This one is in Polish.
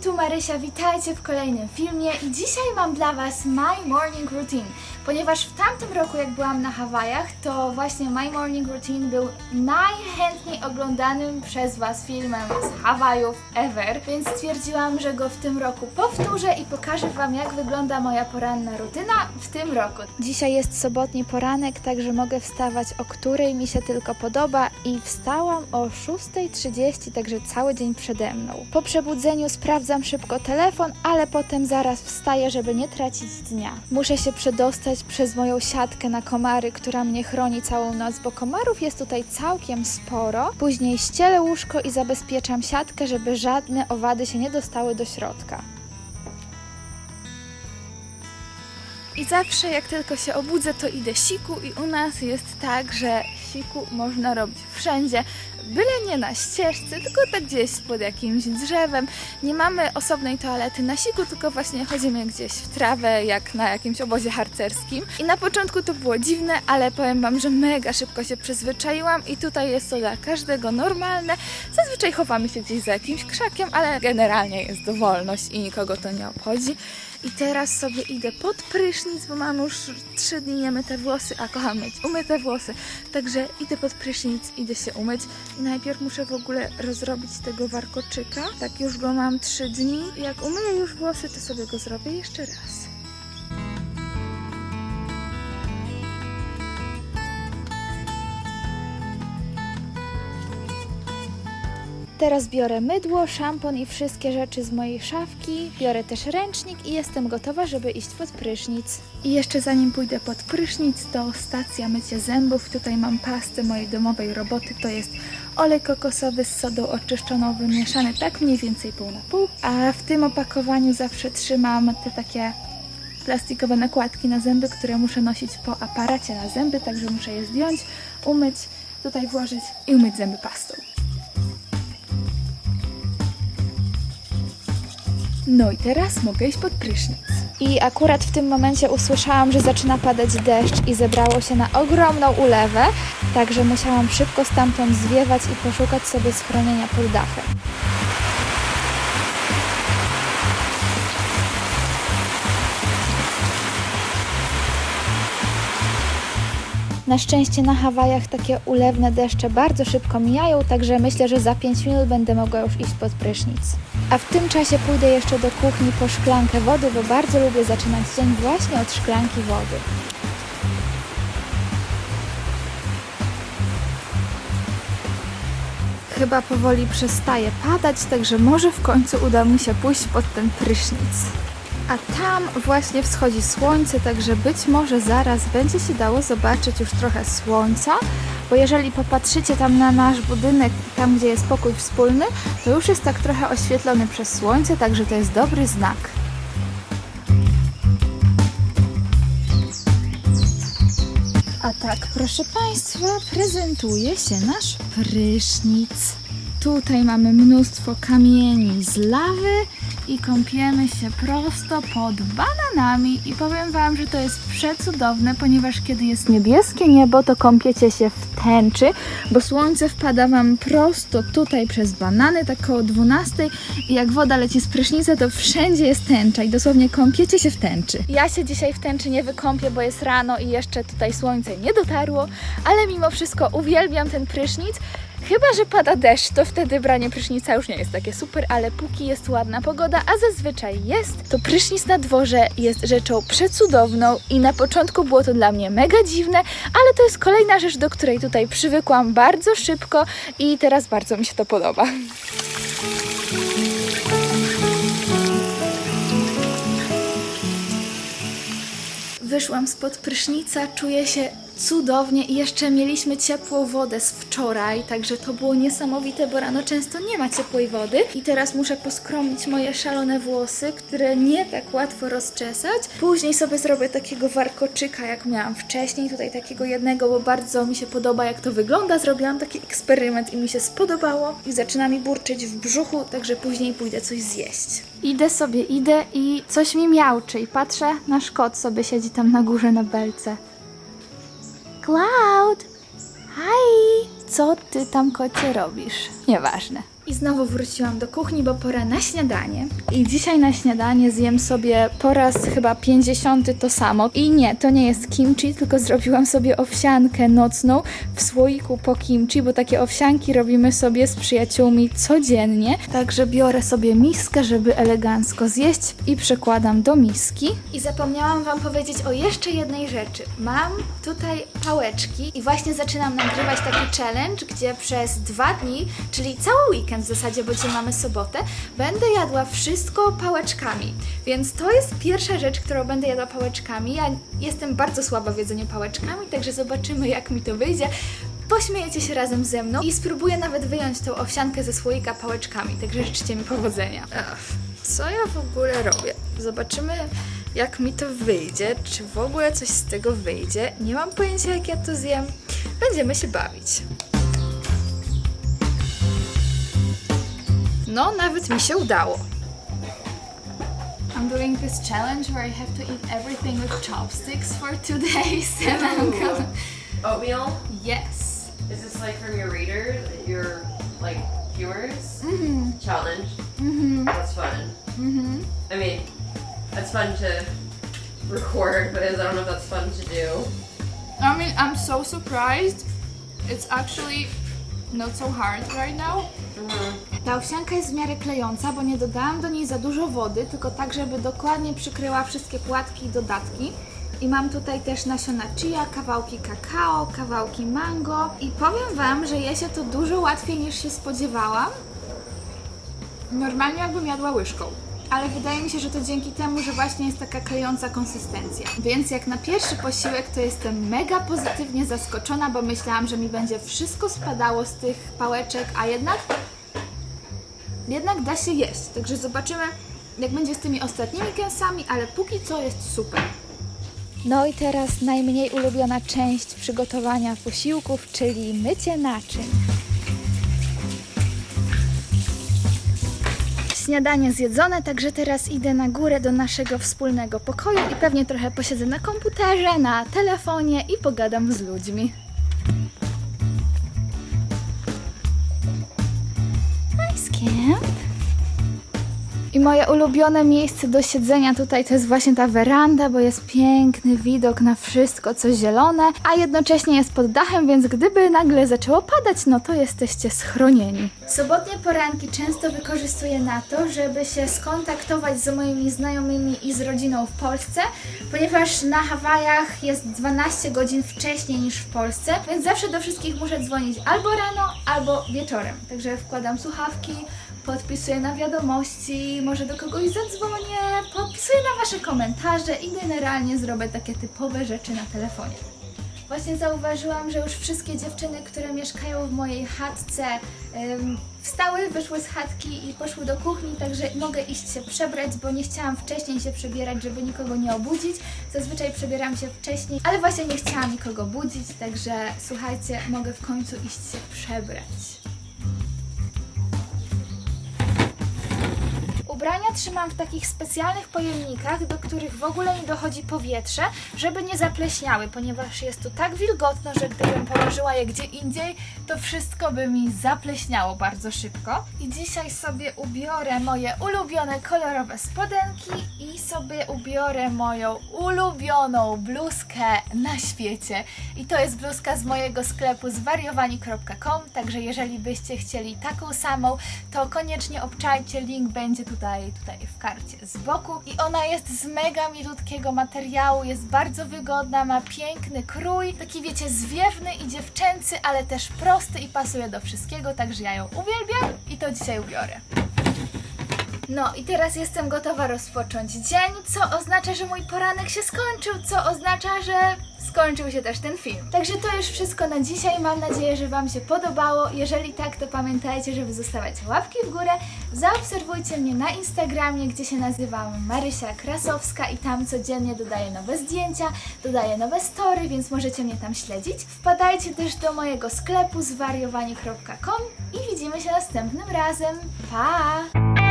tu Marysia, witajcie w kolejnym filmie i dzisiaj mam dla Was My Morning Routine, ponieważ w tamtym roku jak byłam na Hawajach, to właśnie My Morning Routine był najchętniej oglądanym przez Was filmem z Hawajów ever, więc stwierdziłam, że go w tym roku powtórzę i pokażę Wam jak wygląda moja poranna rutyna w tym roku. Dzisiaj jest sobotni poranek, także mogę wstawać o której mi się tylko podoba i wstałam o 6.30, także cały dzień przede mną. Po przebudzeniu sprawdzam szybko telefon, ale potem zaraz wstaję, żeby nie tracić dnia. Muszę się przedostać przez moją siatkę na komary, która mnie chroni całą noc, bo komarów jest tutaj całkiem sporo. Później ścielę łóżko i zabezpieczam siatkę, żeby żadne owady się nie dostały do środka. I zawsze jak tylko się obudzę, to idę siku i u nas jest tak, że siku można robić wszędzie, byle nie na ścieżce, tylko tak gdzieś pod jakimś drzewem. Nie mamy osobnej toalety na siku, tylko właśnie chodzimy gdzieś w trawę, jak na jakimś obozie harcerskim. I na początku to było dziwne, ale powiem Wam, że mega szybko się przyzwyczaiłam i tutaj jest to dla każdego normalne. Zazwyczaj chowamy się gdzieś za jakimś krzakiem, ale generalnie jest to wolność i nikogo to nie obchodzi. I teraz sobie idę pod prysznic, bo mam już trzy dni niemyte włosy, a kocham mieć umyte włosy. Także idę pod prysznic, idę się umyć. Najpierw muszę w ogóle rozrobić tego warkoczyka. Tak już go mam trzy dni. I jak umyję już włosy, to sobie go zrobię jeszcze raz. Teraz biorę mydło, szampon i wszystkie rzeczy z mojej szafki. Biorę też ręcznik i jestem gotowa, żeby iść pod prysznic. I jeszcze zanim pójdę pod prysznic, to stacja mycia zębów. Tutaj mam pastę mojej domowej roboty. To jest olej kokosowy z sodą oczyszczoną, wymieszany tak mniej więcej pół na pół. A w tym opakowaniu zawsze trzymam te takie plastikowe nakładki na zęby, które muszę nosić po aparacie na zęby, także muszę je zdjąć, umyć, tutaj włożyć i umyć zęby pastą. No i teraz mogę iść pod prysznic. I akurat w tym momencie usłyszałam, że zaczyna padać deszcz i zebrało się na ogromną ulewę, także musiałam szybko stamtąd zwiewać i poszukać sobie schronienia pod dachem. Na szczęście na Hawajach takie ulewne deszcze bardzo szybko mijają, także myślę, że za 5 minut będę mogła już iść pod prysznic. A w tym czasie pójdę jeszcze do kuchni po szklankę wody, bo bardzo lubię zaczynać dzień właśnie od szklanki wody. Chyba powoli przestaje padać, także może w końcu uda mi się pójść pod ten prysznic. A tam właśnie wschodzi słońce, także być może zaraz będzie się dało zobaczyć już trochę słońca, bo jeżeli popatrzycie tam na nasz budynek, tam gdzie jest pokój wspólny, to już jest tak trochę oświetlony przez słońce, także to jest dobry znak. Tak, proszę Państwa, prezentuje się nasz prysznic. Tutaj mamy mnóstwo kamieni z lawy i kąpiemy się prosto pod bananami. I powiem Wam, że to jest przecudowne, ponieważ kiedy jest niebieskie niebo, to kąpiecie się w tęczy, bo słońce wpada Wam prosto tutaj przez banany, tak koło 12 i jak woda leci z prysznica, to wszędzie jest tęcza i dosłownie kąpiecie się w tęczy. Ja się dzisiaj w tęczy nie wykąpię, bo jest rano i jeszcze tutaj słońce nie dotarło, ale mimo wszystko uwielbiam ten prysznic. Chyba, że pada deszcz, to wtedy branie prysznica już nie jest takie super, ale póki jest ładna pogoda, a zazwyczaj jest, to prysznic na dworze jest rzeczą przecudowną i na początku było to dla mnie mega dziwne, ale to jest kolejna rzecz, do której tutaj przywykłam bardzo szybko i teraz bardzo mi się to podoba. Wyszłam spod prysznica, czuję się cudownie i jeszcze mieliśmy ciepłą wodę z wczoraj, także to było niesamowite, bo rano często nie ma ciepłej wody. I teraz muszę poskromić moje szalone włosy, które nie tak łatwo rozczesać. Później sobie zrobię takiego warkoczyka, jak miałam wcześniej, tutaj takiego jednego, bo bardzo mi się podoba, jak to wygląda. Zrobiłam taki eksperyment i mi się spodobało i zaczyna mi burczyć w brzuchu, także później pójdę coś zjeść. Idę sobie, idę i coś mi miałczy i patrzę, nasz kot sobie siedzi tam na górze na belce. Cloud! Hi! Co ty tam kocie robisz? Nieważne. I znowu wróciłam do kuchni, bo pora na śniadanie. I dzisiaj na śniadanie zjem sobie po raz chyba 50 to samo. I nie, to nie jest kimchi, tylko zrobiłam sobie owsiankę nocną w słoiku po kimchi, bo takie owsianki robimy sobie z przyjaciółmi codziennie. Także biorę sobie miskę, żeby elegancko zjeść i przekładam do miski. I zapomniałam Wam powiedzieć o jeszcze jednej rzeczy. Mam tutaj pałeczki i właśnie zaczynam nagrywać taki challenge, gdzie przez dwa dni, czyli cały weekend w zasadzie, bo dzisiaj mamy sobotę, będę jadła wszystko pałeczkami. Więc to jest pierwsza rzecz, którą będę jadła pałeczkami. Ja jestem bardzo słaba w jedzeniu pałeczkami, także zobaczymy jak mi to wyjdzie. Pośmiejecie się razem ze mną i spróbuję nawet wyjąć tą owsiankę ze słoika pałeczkami, także życzcie mi powodzenia. Co ja w ogóle robię? Zobaczymy jak mi to wyjdzie, czy w ogóle coś z tego wyjdzie. Nie mam pojęcia jak ja to zjem. Będziemy się bawić. No, nawet mi się udało. I'm doing this challenge where I have to eat everything with chopsticks for two days and I'm gonna... Oatmeal? Yes. Is this like from your readers, your like viewers? Mm-hmm. Challenge? Mm-hmm. That's fun. Mm-hmm. I mean, that's fun to record, but I don't know if that's fun to do. I mean, I'm so surprised. It's actually not so hard right now. Ta owsianka jest w miarę klejąca, bo nie dodałam do niej za dużo wody, tylko tak, żeby dokładnie przykryła wszystkie płatki i dodatki. I mam tutaj też nasiona chia, kawałki kakao, kawałki mango. I powiem Wam, że je się to dużo łatwiej niż się spodziewałam. Normalnie jakbym jadła łyżką. Ale wydaje mi się, że to dzięki temu, że właśnie jest taka klejąca konsystencja. Więc jak na pierwszy posiłek, to jestem mega pozytywnie zaskoczona, bo myślałam, że mi będzie wszystko spadało z tych pałeczek, a jednak jednak da się jeść. Także zobaczymy, jak będzie z tymi ostatnimi kęsami, ale póki co jest super. No i teraz najmniej ulubiona część przygotowania posiłków, czyli mycie naczyń. Śniadanie zjedzone, także teraz idę na górę do naszego wspólnego pokoju i pewnie trochę posiedzę na komputerze, na telefonie i pogadam z ludźmi. Nice camp. Moje ulubione miejsce do siedzenia tutaj to jest właśnie ta weranda, bo jest piękny widok na wszystko, co zielone, a jednocześnie jest pod dachem, więc gdyby nagle zaczęło padać, no to jesteście schronieni. Sobotnie poranki często wykorzystuję na to, żeby się skontaktować z moimi znajomymi i z rodziną w Polsce, ponieważ na Hawajach jest 12 godzin wcześniej niż w Polsce, więc zawsze do wszystkich muszę dzwonić albo rano, albo wieczorem. Także wkładam słuchawki, podpisuję na wiadomości, może do kogoś zadzwonię, podpisuję na Wasze komentarze i generalnie zrobię takie typowe rzeczy na telefonie. Właśnie zauważyłam, że już wszystkie dziewczyny, które mieszkają w mojej chatce, wstały, wyszły z chatki i poszły do kuchni, także mogę iść się przebrać, bo nie chciałam wcześniej się przebierać, żeby nikogo nie obudzić. Zazwyczaj przebieram się wcześniej, ale właśnie nie chciałam nikogo budzić, także słuchajcie, mogę w końcu iść się przebrać. Ubrania trzymam w takich specjalnych pojemnikach, do których w ogóle nie dochodzi powietrze, żeby nie zapleśniały, ponieważ jest tu tak wilgotno, że gdybym położyła je gdzie indziej, to wszystko by mi zapleśniało bardzo szybko. I dzisiaj sobie ubiorę moje ulubione kolorowe spodenki i sobie ubiorę moją ulubioną bluzkę na świecie. I to jest bluzka z mojego sklepu zwariowani.com, także jeżeli byście chcieli taką samą, to koniecznie obczajcie, link będzie tutaj, tutaj w karcie z boku. I ona jest z mega milutkiego materiału, jest bardzo wygodna, ma piękny krój, taki wiecie, zwiewny i dziewczęcy, ale też prosty i pasuje do wszystkiego, także ja ją uwielbiam i to dzisiaj ubiorę. No i teraz jestem gotowa rozpocząć dzień, co oznacza, że mój poranek się skończył, co oznacza, że skończył się też ten film. Także to już wszystko na dzisiaj. Mam nadzieję, że Wam się podobało. Jeżeli tak, to pamiętajcie, żeby zostawiać łapki w górę. Zaobserwujcie mnie na Instagramie, gdzie się nazywam Marysia Krasowska i tam codziennie dodaję nowe zdjęcia, dodaję nowe story, więc możecie mnie tam śledzić. Wpadajcie też do mojego sklepu zwariowani.com i widzimy się następnym razem. Pa!